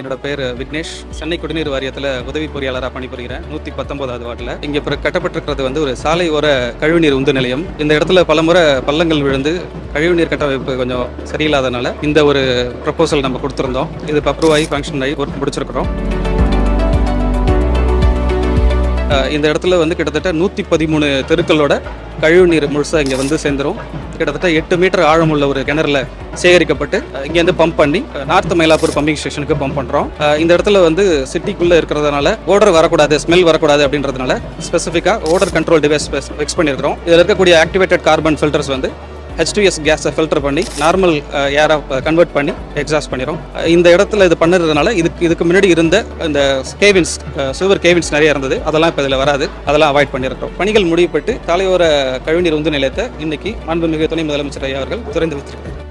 என்னோட பேர் விக்னேஷ். சென்னை குடிநீர் வாரியத்தில் உதவி பொறியாளராக பணிபுரிகிறேன். நூற்றி பத்தொன்பதாவது வார்டில். இங்கே இப்போ கட்டப்பட்டிருக்கிறது வந்து ஒரு சாலை ஓர கழிவுநீர் உந்து நிலையம். இந்த இடத்துல பலமுறை பள்ளங்கள் விழுந்து கழிவுநீர் கட்டமைப்பு கொஞ்சம் சரியில்லாதனால இந்த ஒரு ப்ரப்போசல் நம்ம கொடுத்துருந்தோம். இது இப்போ அப்ரூவ் ஆகி ஃபங்க்ஷன் ஆகி ஒர்க் முடிச்சிருக்கிறோம். இந்த இடத்துல வந்து கிட்டத்தட்ட நூற்றி பதிமூணு தெருக்களோட கழிவுநீர் முழுசாக இங்கே வந்து சேர்ந்துரும். கிட்டத்தட்ட எட்டு மீட்டர் ஆழமுள்ள ஒரு கிணறுல சேகரிக்கப்பட்டு இங்கேருந்து பம்ப் பண்ணி அஹ் நார்த் மயிலாப்பூர் பம்பிங் ஸ்டேஷனுக்கு பம்ப் பண்ணுறோம் இந்த இடத்துல வந்து சிட்டிக்குள்ளே இருக்கிறதுனால ஓடர் வரக்கூடாது ஸ்மெல் வரக்கூடாது அப்படின்றதுனால ஸ்பெசிஃபிக்காக ஓடர் கண்ட்ரோல் டிவைஸ் ஃபிக்ஸ் பண்ணியிருக்கிறோம். இதில் இருக்கக்கூடிய ஆக்டிவேட்டட் கார்பன் ஃபில்டர்ஸ் வந்து ஹெச்டிஎஸ் கேஸை ஃபில்டர் பண்ணி நார்மல் ஏராக கன்வெர்ட் பண்ணி எக்ஸாஸ்ட் பண்ணிடும் இந்த இடத்துல இது பண்ணுறதுனால இதுக்கு இதுக்கு முன்னாடி இருந்த இந்த கேவின்ஸ் சுவர் கேவின்ஸ் நிறைய இருந்தது. அதெல்லாம் இப்போ இதில் வராது. அதெல்லாம் அவாய்ட் பண்ணியிருக்கிறோம் பணிகள் முடிவுபட்டு தலையோர கழிவுநீர் உந்து நிலையத்தை இன்னைக்கு மாண்புமிகு துணை முதலமைச்சர் ஐயா அவர்கள் திறந்து வச்சிருக்கிறார்